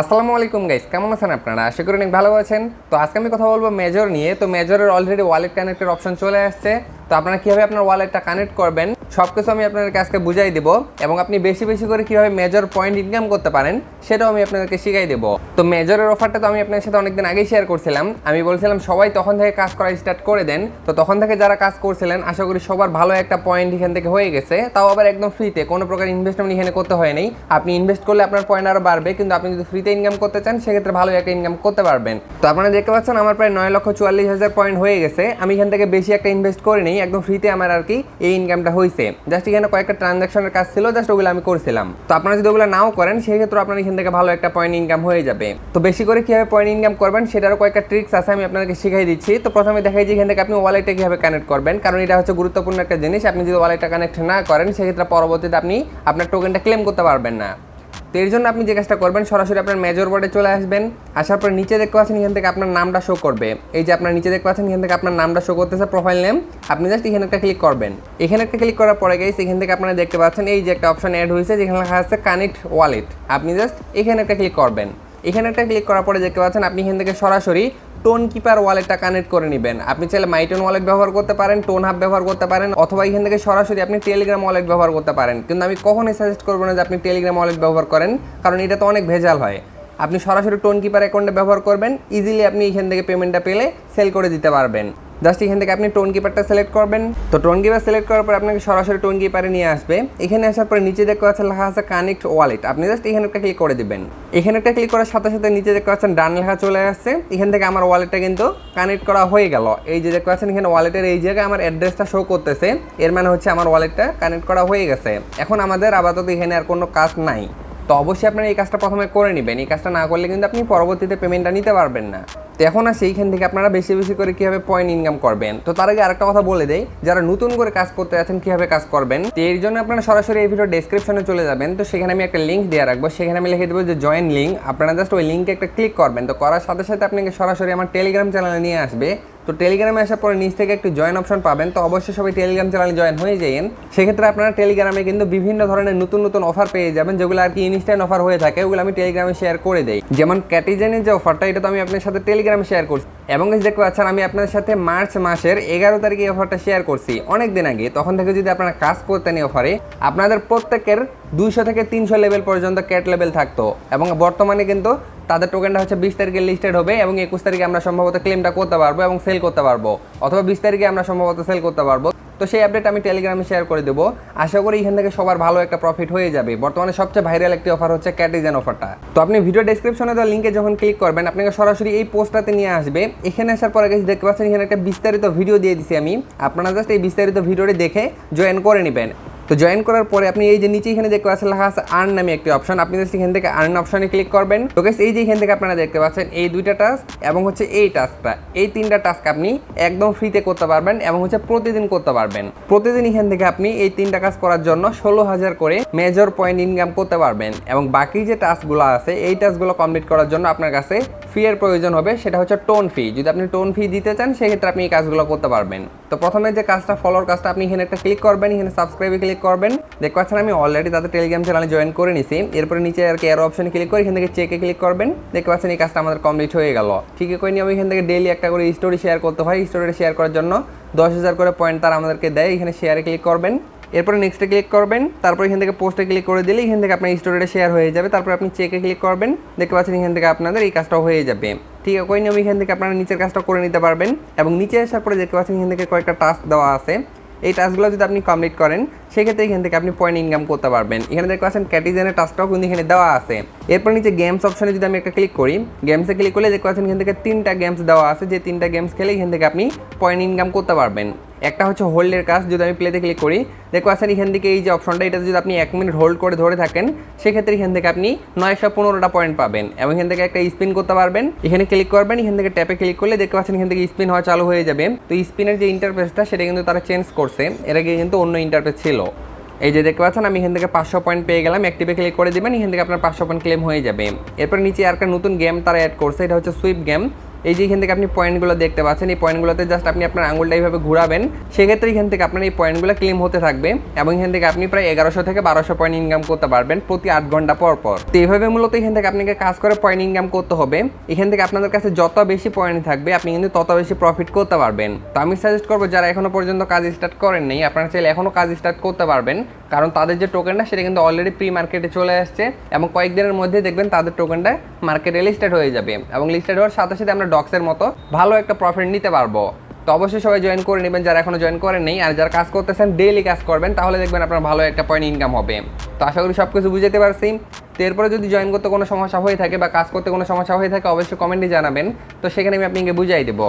আসসালামু আলাইকুম গাইস কেমন আছেন আপনারা? আশা করি অনেক ভালো আছেন। তো আজকে আমি কথা বলব মেজর নিয়ে। তো মেজরের অলরেডি ওয়ালেট কানেক্টের অপশন চলে আসছে। তো আপনারা কীভাবে আপনার ওয়ালেটটা কানেক্ট করবেন? সব কিছু আমি আপনাদেরকে আজকে বুঝাই দেবো এবং আপনি বেশি বেশি করে কীভাবে মেজর পয়েন্ট ইনকাম করতে পারেন, সেটাও আমি আপনাদেরকে শিখাই দেবো। তো মেজরের অফারটা তো আমি আপনাদের সাথে অনেকদিন আগেই শেয়ার করছিলাম। আমি বলছিলাম, সবাই তখন থেকে কাজ করা স্টার্ট করে দেন। তো তখন থেকে যারা কাজ করছিলেন, আশা করি সবার ভালো একটা পয়েন্ট এখান থেকে হয়ে গেছে। তাও আবার একদম ফ্রিতে কোনো প্রকার ইনভেস্টমেন্ট এখানে করতে হয় নাই। আপনি ইনভেস্ট করলে আপনার পয়েন্ট আরও বাড়বে, কিন্তু আপনি যদি ফ্রিতে ইনকাম করতে চান, সেক্ষেত্রে ভালো একটা ইনকাম করতে পারবেন। তো আপনারা দেখতে পাচ্ছেন, আমার প্রায় নয় লক্ষ চুয়াল্লিশ হাজার পয়েন্ট হয়ে গেছে। আমি এখান থেকে বেশি একটা ইনভেস্ট করিনি, একদম ফ্রিতে আমার আর কি এই ইনকামটা হয়েছে জাস্ট এখানে কয়েকটা ট্রানজাকশনের কাজ ছিল জাস্ট ওগুলো আমি করছিলাম। তো আপনারা যদি ওগুলো নাও করেন সেক্ষেত্রে আপনার এখান থেকে ভালো একটা পয়েন্ট ইনকাম হয়ে যাবে। তো বেশি করে কীভাবে পয়েন্ট ইনকাম করবেন, সেটারও কয়েকটা ট্রিক্স আছে, আমি আপনাকে শিখাই দিচ্ছি। তো প্রথমে দেখাই যে এখান থেকে আপনি ওয়ালেটে কীভাবে কানেক্ট করবেন, কারণ এটা হচ্ছে গুরুত্বপূর্ণ একটা জিনিস, আপনি যদি ওয়ালেটটা কানেক্ট না করেন, সেক্ষেত্রে পরবর্তীতে আপনি আপনার টোকেনটা ক্লেম করতে পারবেন না। তো এর জন্য আপনি যে কাজটা করবেন, সরাসরি আপনার মেজর বোর্ডে চলে আসবেন। আসার পর নিচে দেখতে পাচ্ছেন এখান থেকে আপনার নামটা শো করবে। এই যে আপনার নিচে দেখতে পাচ্ছেন এখান থেকে আপনার নামটা শো করতেছে প্রোফাইল নেম আপনি জাস্ট এখানে একটা ক্লিক করবেন। এখানে একটা ক্লিক করার পরে গেছে এখান থেকে আপনারা দেখতে পাচ্ছেন এই যে একটা অপশন অ্যাড হয়েছে, যেখানে লেখা আছে কানেক্ট ওয়ালেট আপনি জাস্ট এখানে একটা ক্লিক করবেন। এখানে একটা ক্লিক করার পরে দেখতে পাচ্ছেন আপনি এখান থেকে সরাসরি টোন কিপার ওয়ালেটটা কানেক্ট করে নেবেন। আপনি চাইলে মাইটোন ওয়ালেট ব্যবহার করতে পারেন, টোন হাব ব্যবহার করতে পারেন, অথবা এখান থেকে সরাসরি আপনি টেলিগ্রাম ওয়ালেট ব্যবহার করতে পারেন। কিন্তু আমি কখনই সাজেস্ট করব না যে আপনি টেলিগ্রাম ওয়ালেট ব্যবহার করেন, কারণ এটা তো অনেক ভেজাল হয়। আপনি সরাসরি টোন কিপার অ্যাকাউন্টে ব্যবহার করবেন ইজিলি আপনি এখান থেকে পেমেন্টটা পেলে সেল করে দিতে পারবেন। জাস্ট এখান থেকে আপনি টোন কিপারটা সিলেক্ট করবেন। তো টোন কিপার সিলেক্ট করার পর আপনাকে সরাসরি টোন কিপারে নিয়ে আসবে। এখানে আসার পরে নিচে দেখতে পাচ্ছেন লেখা আছে কানেক্ট ওয়ালেট আপনি জাস্ট এখানে একটা ক্লিক করে দিবেন। এখানে একটা ক্লিক করার সাথে সাথে নিচে দেখতে পাচ্ছেন ডান লেখা চলে আসছে। এখান থেকে আমার ওয়ালেটটা কিন্তু কানেক্ট করা হয়ে গেল। এই যে দেখতে পাচ্ছেন এখানে ওয়ালেটের এই জায়গায় আমার অ্যাড্রেসটা শো করতেছে। এর মানে হচ্ছে আমার ওয়ালেটটা কানেক্ট করা হয়ে গেছে। এখন আমাদের আপাতত এখানে আর কোনো কাজ নাই। তো অবশ্যই আপনারা এই কাজটা প্রথমে করে নেবেন। এই কাজটা না করলে কিন্তু আপনি পরবর্তীতে পেমেন্টটা নিতে পারবেন না। তো এখন আর সেইখান থেকে আপনারা বেশি বেশি করে কীভাবে পয়েন্ট ইনকাম করবেন? তো তার আগে আরেকটা কথা বলে দেই, যারা নতুন করে কাজ করতে আছেন, কীভাবে কাজ করবেন? তো এর জন্য আপনারা সরাসরি এই ভিডিও ডেসক্রিপশনে চলে যাবেন। তো সেখানে আমি একটা লিঙ্ক দিয়ে রাখব। সেখানে আমি লিখে দেবো যে জয়েন লিঙ্ক আপনারা জাস্ট ওই লিঙ্কে একটা ক্লিক করবেন। তো করার সাথে সাথে আপনাকে সরাসরি আমার টেলিগ্রাম চ্যানেলে নিয়ে আসবে। তো টেলিগ্রামে আসার পরে নিচ থেকে একটু জয়েন অপশন পাবেন। তো অবশ্যই সবাই টেলিগ্রাম চ্যানেলে জয়েন হয়ে যাবেন সেক্ষেত্রে আপনারা টেলিগ্রামে কিন্তু বিভিন্ন ধরনের নতুন নতুন অফার পেয়ে যাবেন, যেগুলো আর কি ইনস্ট্যান্ট অফার হয়ে থাকে, ওগুলো আমি টেলিগ্রামে শেয়ার করে দেই। যেমন ক্যাটিজেনের যে অফারটা এটা তো আমি আপনার সাথে টেলিগ্রামে শেয়ার করছি। এবং দেখতে পাচ্ছেন, আমি আপনাদের সাথে মার্চ মাসের এগারো তারিখে অফারটা শেয়ার করছি। অনেক দিন আগে। তখন থেকে যদি আপনারা কাজ করতেন এই অফারে আপনাদের প্রত্যেকের দুইশো থেকে তিনশো লেভেল পর্যন্ত ক্যাট লেভেল থাকতো। এবং বর্তমানে কিন্তু তাদের টোকেনটা হচ্ছে বিশ তারিখে লিস্টেড হবে এবং একুশ তারিখে আমরা সম্ভবত ক্লেমটা করতে পারব এবং সেল করতে পারব। অথবা বিশ তারিখে আমরা সম্ভবত সেল করতে পারব। তো সেই আপডেট আমি টেলিগ্রামে শেয়ার করে দেবো। আশা করি এখান থেকে সবার ভালো একটা প্রফিট হয়ে যাবে। বর্তমানে সবচেয়ে ভাইরাল একটি অফার হচ্ছে ক্যাটিজেন অফারটা তো আপনি ভিডিও ডেসক্রিপশনে দেওয়া লিঙ্কে যখন ক্লিক করবেন, আপনাকে সরাসরি এই পোস্টটাতে নিয়ে আসবে। এখানে আসার পরে গেছি দেখতে পাচ্ছেন এখানে একটা বিস্তারিত ভিডিও দিয়ে দিছি আমি। আপনারা জাস্ট এই বিস্তারিত ভিডিওটি দেখে জয়েন করে নেবেন। তো জয়েন করার পরে আপনি এই যে নিচে এখানে দেখতে পাচ্ছেন লেখা আছে আর্ন নামে একটি অপশন আপনি জাস্ট এখান থেকে আর্ন অপশনে ক্লিক করবেন। তো এই যে এখান থেকে আপনারা দেখতে পাচ্ছেন, এই দুইটা টাস্ক এবং হচ্ছে এই টাস্কটা এই তিনটা টাস্ক আপনি একদম ফ্রিতে করতে পারবেন এবং হচ্ছে প্রতিদিন করতে পারবেন। প্রতিদিন এখান থেকে আপনি এই তিনটা কাজ করার জন্য ষোলো হাজার করে মেজর পয়েন্ট ইনকাম করতে পারবেন এবং বাকি যে টাস্কগুলো আছে, এই টাস্কগুলো কমপ্লিট করার জন্য আপনার কাছে ফি এর প্রয়োজন হবে সেটা হচ্ছে টোন ফি। যদি আপনি টোন ফি দিতে চান, সেক্ষেত্রে আপনি এই কাজগুলো করতে পারবেন। তো প্রথমে যে কাজটা ফলোর কাজটা, আপনি এখানে একটা ক্লিক করবেন, এখানে সাবস্ক্রাইবে ক্লিক করবেন। দেখতে পাচ্ছেন আমি অলরেডি তাদের টেলিগ্রাম চ্যানেলে জয়েন করে নিছি। এরপরে নিচে আর কি এর অপশনে ক্লিক করে এখান থেকে চেকে ক্লিক করবেন। দেখতে পাচ্ছেন এই কাজটা আমাদের কমপ্লিট হয়ে গেল। ঠিক করে নিয়ে আমি এখান থেকে ডেইলি একটা করে স্টোরি শেয়ার করতে হয়। স্টোরিটা শেয়ার করার জন্য দশ হাজার করে পয়েন্ট তারা আমাদেরকে দেয়। এখানে শেয়ারে ক্লিক করবেন। এরপরে নেক্সটে ক্লিক করবেন, তারপর এখান থেকে পোস্টে ক্লিক করে দিলে এখান থেকে আপনার স্টোরিটা শেয়ার হয়ে যাবে। তারপর আপনি চেকে ক্লিক করবেন, দেখতে পাচ্ছেন এখান থেকে আপনাদের এই কাজটাও হয়ে যাবে। ঠিক আছে ওই নিয়ম এখান থেকে আপনারা নিচের কাজটা করে নিতে পারবেন এবং নিচে আসার পরে দেখতে পাচ্ছেন এখান থেকে কয়েকটা টাস্ক দেওয়া আছে। এই টাস্কগুলো যদি আপনি কমপ্লিট করেন, সেক্ষেত্রে এখান থেকে আপনি পয়েন্ট ইনকাম করতে পারবেন। এখানে দেখতে পাচ্ছেন ক্যাটিজেনের টাস্কটাও কিন্তু এখানে দেওয়া আছে। এরপর নিচে গেমস অপশনে যদি আমি একটা ক্লিক করি গেমসে ক্লিক করলে দেখতে পাচ্ছেন এখান থেকে তিনটা গেমস দেওয়া আছে। যে তিনটা গেমস খেলে এখান থেকে আপনি পয়েন্ট ইনকাম করতে পারবেন। একটা হচ্ছে হোল্ডের কাজ, যদি আমি প্লেতে ক্লিক করি দেখতে পাচ্ছেন এখান থেকে এই যে অপশনটা এটা যদি আপনি এক মিনিট হোল্ড করে ধরে থাকেন, সেক্ষেত্রে এখান থেকে আপনি নয়শো পনেরোটা পয়েন্ট পাবেন এবং এখান থেকে একটা স্পিন করতে পারবেন। এখানে ক্লিক করবেন, এখান থেকে ট্যাপে ক্লিক করলে দেখতে পাচ্ছেন এখান থেকে স্পিন হওয়া চালু হয়ে যাবে। তো স্পিনের যে ইন্টারফেসটা সেটা কিন্তু তারা চেঞ্জ করছে। এর আগে কিন্তু অন্য ইন্টারফেস ছিল। এই যে দেখতে পাচ্ছেন, আমি এখান থেকে পাঁচশো পয়েন্ট পেয়ে গেলাম। অ্যাক্টিভে ক্লিক করে দেবেন, এখান থেকে আপনার পাঁচশো পয়েন্ট ক্লেম হয়ে যাবে। এরপর নিচে আর একটা নতুন গেম তারা অ্যাড করছে, এটা হচ্ছে সুইপ গেম এই যে এখান থেকে আপনি পয়েন্টগুলো দেখতে পাচ্ছেন, এই পয়েন্টগুলোতে জাস্ট আপনি আপনার আঙুলটা এইভাবে ঘুরাবেন। সেক্ষেত্রে এখান থেকে আপনার এই পয়েন্টগুলো ক্লেম হতে থাকবে এবং এখান থেকে আপনি প্রায় এগারোশো থেকে বারোশো পয়েন্ট ইনকাম করতে পারবেন প্রতি আট ঘণ্টা পর পর। তো এইভাবে মূলত এখান থেকে আপনাকে কাজ করে পয়েন্ট ইনকাম করতে হবে। এখান থেকে আপনাদের কাছে যত বেশি পয়েন্ট থাকবে, আপনি কিন্তু তত বেশি প্রফিট করতে পারবেন। তো আমি সাজেস্ট করব, যারা এখনও পর্যন্ত কাজ স্টার্ট করেন নাই, আপনারা চাইলে এখনও কাজ স্টার্ট করতে পারবেন। কারণ তাদের যে টোকেনটা সেটা কিন্তু অলরেডি প্রি মার্কেটে চলে আসছে এবং কয়েকদিনের মধ্যে দেখবেন তাদের টোকেনটা মার্কেটে লিস্টেড হয়ে যাবে এবং লিস্টেড হওয়ার সাথে সাথে আমরা ডক্সের মতো ভালো একটা প্রফিট নিতে পারব। তো অবশ্যই সবাই জয়েন করে নেবেন, যারা এখনও জয়েন করেন নেই আর যারা কাজ করতেছেন ডেইলি কাজ করবেন, তাহলে দেখবেন আপনার ভালো একটা পয়েন্ট ইনকাম হবে। তো আশা করি সব কিছু বুঝতে পারছি। তো এরপরে যদি জয়েন করতে কোনো সমস্যা হয়ে থাকে বা কাজ করতে কোনো সমস্যা হয়ে থাকে, অবশ্যই কমেন্টে জানাবেন। তো সেখানে আমি আপনাকে বুঝাই দেবো।